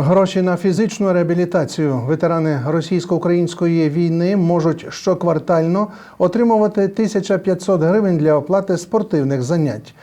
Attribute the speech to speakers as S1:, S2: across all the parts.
S1: Гроші на фізичну реабілітацію ветерани російсько-української війни можуть щоквартально отримувати 1500 гривень для оплати спортивних занять.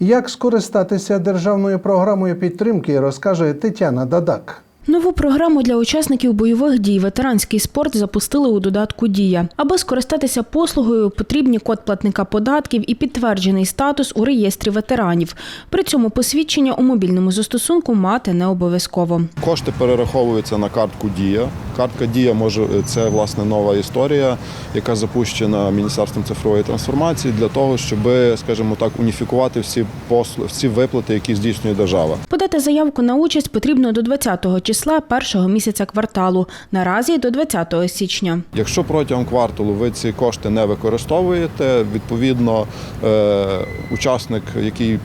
S1: Як скористатися державною програмою підтримки, розкаже Тетяна Дадак.
S2: Нову програму для учасників бойових дій ветеранський спорт запустили у додатку Дія. Аби скористатися послугою, потрібні код платника податків і підтверджений статус у реєстрі ветеранів. При цьому посвідчення у мобільному застосунку мати не обов'язково.
S3: Кошти перераховуються на картку Дія. Картка Дія може це власне нова історія, яка запущена Міністерством цифрової трансформації для того, щоб, скажімо так, уніфікувати всі послуги, всі виплати, які здійснює держава.
S2: Подати заявку на участь потрібно до 20-го числа першого місяця кварталу. Наразі до 20 січня.
S3: Якщо протягом кварталу ви ці кошти не використовуєте, відповідно е, учасник, який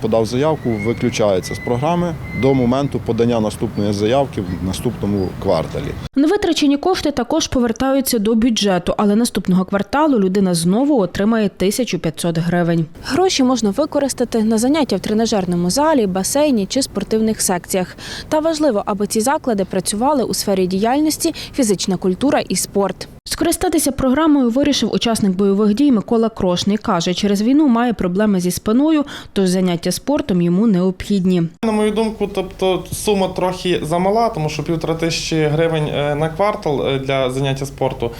S3: подав заявку, виключається з програми до моменту подання наступної заявки в наступному кварталі.
S2: Невитрачені кошти також повертаються до бюджету, але наступного кварталу людина знову отримає 1500 гривень. Гроші можна використати на заняття в тренажерному залі, басейні чи спортивних секціях. Та важливо, аби ці заклади працювали у сфері діяльності фізична культура і спорт. Скористатися програмою вирішив учасник бойових дій Микола Крошний. Каже, через війну має проблеми зі спиною, тож заняття спортом йому необхідні.
S4: На мою думку, тобто сума трохи замала, тому що півтора тисячі гривень е, на квартал е, для заняття спорту.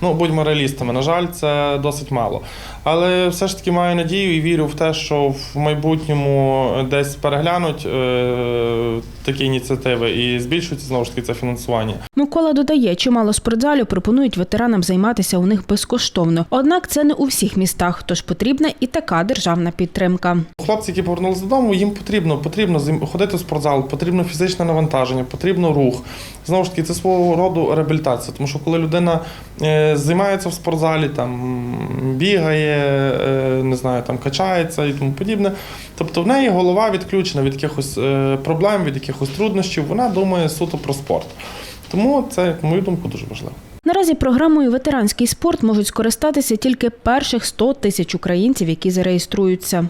S4: Ну, будьмо реалістами, на жаль, це досить мало. Але все ж таки маю надію і вірю в те, що в майбутньому десь переглянуть е, такі ініціативи і збільшується знову ж таки це фінансування.
S2: Микола додає, чимало спортзалів пропонують ветеранам займатися у них безкоштовно. Однак це не у всіх містах, тож потрібна і така державна підтримка.
S4: Хлопці, які повернулися додому, їм потрібно, потрібно ходити в спортзал, потрібно фізичне навантаження, потрібно рух. Знову ж таки, це свого роду реабілітація. Тому що коли людина е, займається в спортзалі, там бігає, е, не знаю, там качається і тому подібне. Тобто в неї голова відключена від якихось е, проблем, від якихось труднощів, вона думає суто про спорт. Тому це, на мою думку, дуже важливо.
S2: Наразі програмою ветеранський спорт можуть скористатися тільки перших 100 тисяч українців, які зареєструються.